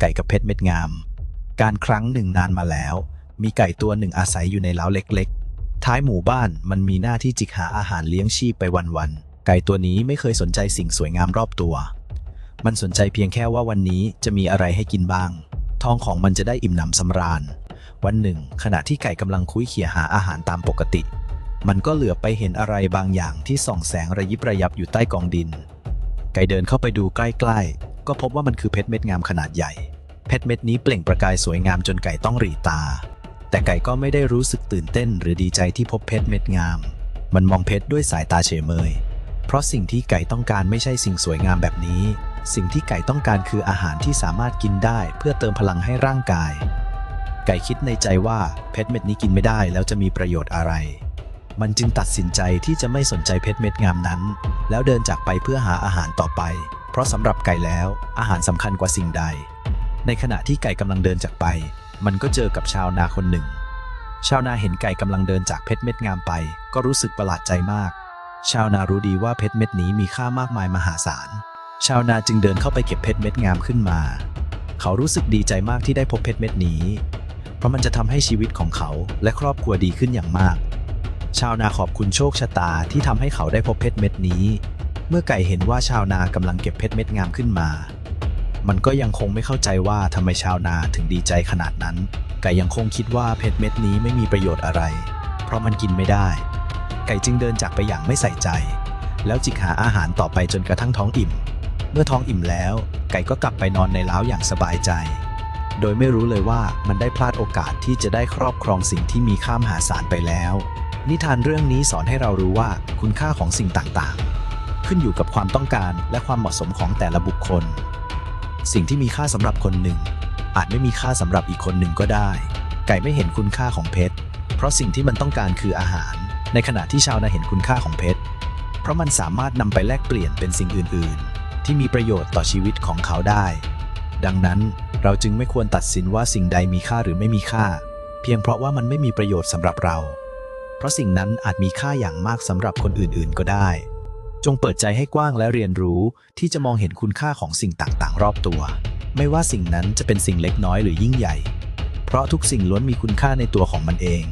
ไก่กับเพชรเม็ดงาม การครั้งหนึ่งนานมาแล้ว มีไก่ตัวหนึ่งอาศัยอยู่ในเล้าเล็กๆ ท้ายหมู่บ้านมันมีหน้าที่จิกหาอาหารเลี้ยงชีพไปวันๆ ไก่ตัวนี้ไม่เคยสนใจสิ่งสวยงามรอบตัว มันสนใจเพียงแค่ว่าวันนี้จะมีอะไรให้กินบ้าง ท้องของมันจะได้อิ่มหนำสำราญ วันหนึ่ง ขณะที่ไก่กำลังคุยเขี่ยหาอาหารตามปกติ มันก็เหลือไปเห็นอะไรบางอย่างที่ส่องแสงระยิบระยับอยู่ใต้กองดิน ไก่เดินเข้าไปดูใกล้ๆ ก็พบว่ามันคือเพชรเม็ดงามขนาดใหญ่ เพชรเม็ดนี้เปล่งประกายสวยงามจนไก่ต้องหรีตา แต่ไก่ก็ไม่ได้รู้สึกตื่นเต้น หรือดีใจที่พบเพชรเม็ดงาม มันมองเพชรด้วยสายตาเฉยเมย เพราะสิ่งที่ไก่ต้องการไม่ใช่สิ่งสวยงามแบบนี้ สิ่งที่ไก่ต้องการคืออาหารที่สามารถกินได้ เพื่อเติมพลังให้ร่างกาย ไก่คิดในใจว่าเพชรเม็ดนี้กินไม่ได้แล้วจะมีประโยชน์อะไรมันจึงตัดสินใจที่จะไม่สนใจเพชรเม็ดงามนั้น แล้วเดินจากไปเพื่อหาอาหารต่อไป ราะสำหรับไก่แล้วอาหารสำคัญกว่าสิ่งใด ในขณะที่ไก่กำลังเดินจากไป มันก็เจอกับชาวนาคนหนึ่ง ชาวนาเห็นไก่กำลังเดินจากเพชรเม็ดงามไป ก็รู้สึกประหลาดใจมาก ชาวนารู้ดีว่าเพชรเม็ดนี้มีค่ามากมายมหาศาล ชาวนาจึงเดินเข้าไปเก็บเพชรเม็ดงามขึ้นมา เขารู้สึกดีใจมากที่ได้พบเพชรเม็ดนี้ เพราะมันจะทำให้ชีวิตของเขาและครอบครัวดีขึ้นอย่างมาก ชาวนาขอบคุณโชคชะตาที่ทำให้เขาได้พบเพชรเม็ดนี้ เมื่อไก่เห็นว่าชาวนากำลังเก็บเพชรเม็ดงามขึ้นมา มันก็ยังคงไม่เข้าใจว่าทำไมชาวนาถึงดีใจขนาดนั้น ไก่ยังคงคิดว่าเพชรเม็ดนี้ไม่มีประโยชน์อะไร เพราะมันกินไม่ได้ ไก่จึงเดินจากไปอย่างไม่ใส่ใจ แล้วจิกหาอาหารต่อไปจนกระทั่งท้องอิ่ม เมื่อท้องอิ่มแล้ว ไก่ก็กลับไปนอนในเล้าอย่างสบายใจ โดยไม่รู้เลยว่ามันได้พลาดโอกาสที่จะได้ครอบครองสิ่งที่มีค่ามหาศาลไปแล้ว นิทานเรื่องนี้สอนให้เรารู้ว่าคุณค่าของสิ่งต่างๆ ขึ้นอยู่กับความต้องการและความเหมาะสมของแต่ละบุคคล สิ่งที่มีค่าสำหรับคนหนึ่ง อาจไม่มีค่าสำหรับอีกคนหนึ่งก็ได้ ไก่ไม่เห็นคุณค่าของเพชร เพราะสิ่งที่มันต้องการคืออาหาร ในขณะที่ชาวนาเห็นคุณค่าของเพชร เพราะมันสามารถนำไปแลกเปลี่ยนเป็นสิ่งอื่น ๆ ที่มีประโยชน์ต่อชีวิตของเขาได้ ดังนั้นเราจึงไม่ควรตัดสินว่าสิ่งใดมีค่าหรือไม่มีค่า เพียงเพราะว่ามันไม่มีประโยชน์สำหรับเรา เพราะสิ่งนั้นอาจมีค่าอย่างมากสำหรับคนอื่น ๆ ก็ได้ จงเปิดใจให้กว้างและเรียนรู้ที่จะมองเห็นคุณค่าของสิ่งต่างๆ รอบตัว ไม่ว่าสิ่งนั้นจะเป็นสิ่งเล็กน้อยหรือยิ่งใหญ่ เพราะทุกสิ่งล้วนมีคุณค่าในตัวของมันเอง